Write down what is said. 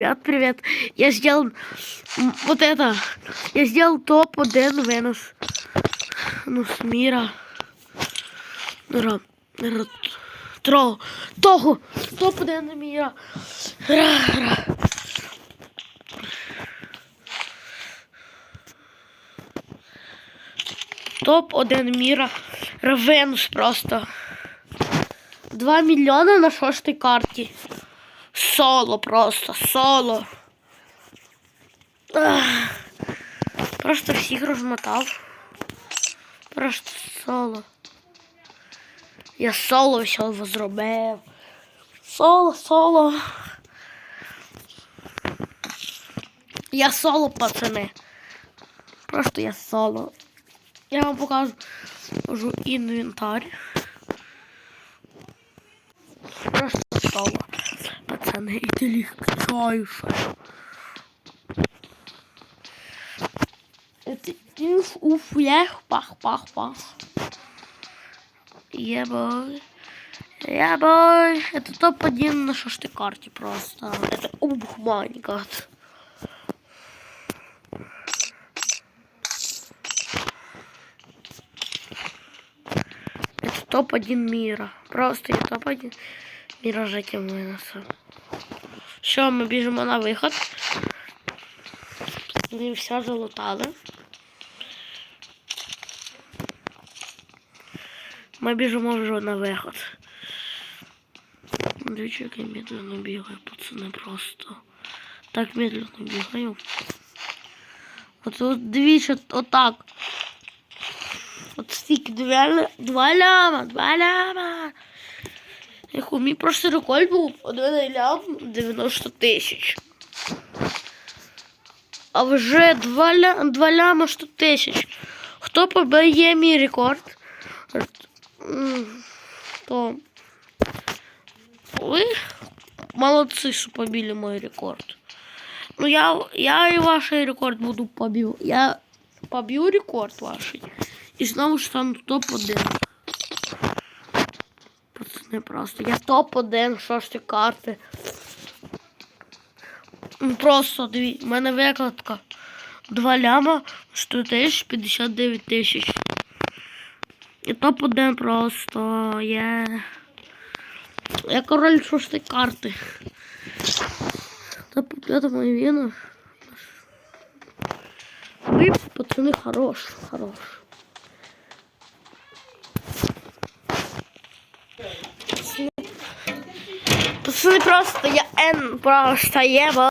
Ребят, привет. Я сделал вот это. Я сделал топ-1 Венус. Ну, с мира. Ра, ра, тро, того. Топ-1 мира. Ра, ра. Топ-1 міра. Венус просто. 2 мільйони на шостій карті. Соло просто, соло. Просто всіх розмотав. Просто соло. Я соло все зробив. Соло, соло. Я соло, пацани. Просто я соло. Я вам покажу інвентар. Просто соло. Eine Idyllic-Läufe. Идешь уфлях, пах-пах-пах. Я бой. Я бой. Это топ-1 на шестой карте просто. Это ух, майнкат. Это топ-1 мира. Просто я топ-1. Мира життя винесу. Що, ми біжимо на виход. Вони все залутали. Ми біжимо вже на виход. Дивіться, як я медленно бігаю, пацани, просто. Так медленно бігаю. От, от дивіться, отак. От стільки два, два ляма, два ляма. Як у мій просто рекорд був один лям 90 тисяч. А вже два, ля, два ляма 100 тисяч. Хто поб'є мій рекорд? То ви молодці, що побили мій рекорд. Ну я, я і ваш рекорд буду побив. Я поб'ю рекорд ваш. І знову стану топ-1. Пацани, просто. Я топ-1, що ж ті карти. Ну просто диві, в мене викладка. 2 ляма, 100 тисяч, 59 тисяч. І топ-1 просто. Я... Я король шостої карти. Топ-5 мої віно. Ви, пацани, хорош, хорош. Пацаны, просто я Н просто еба.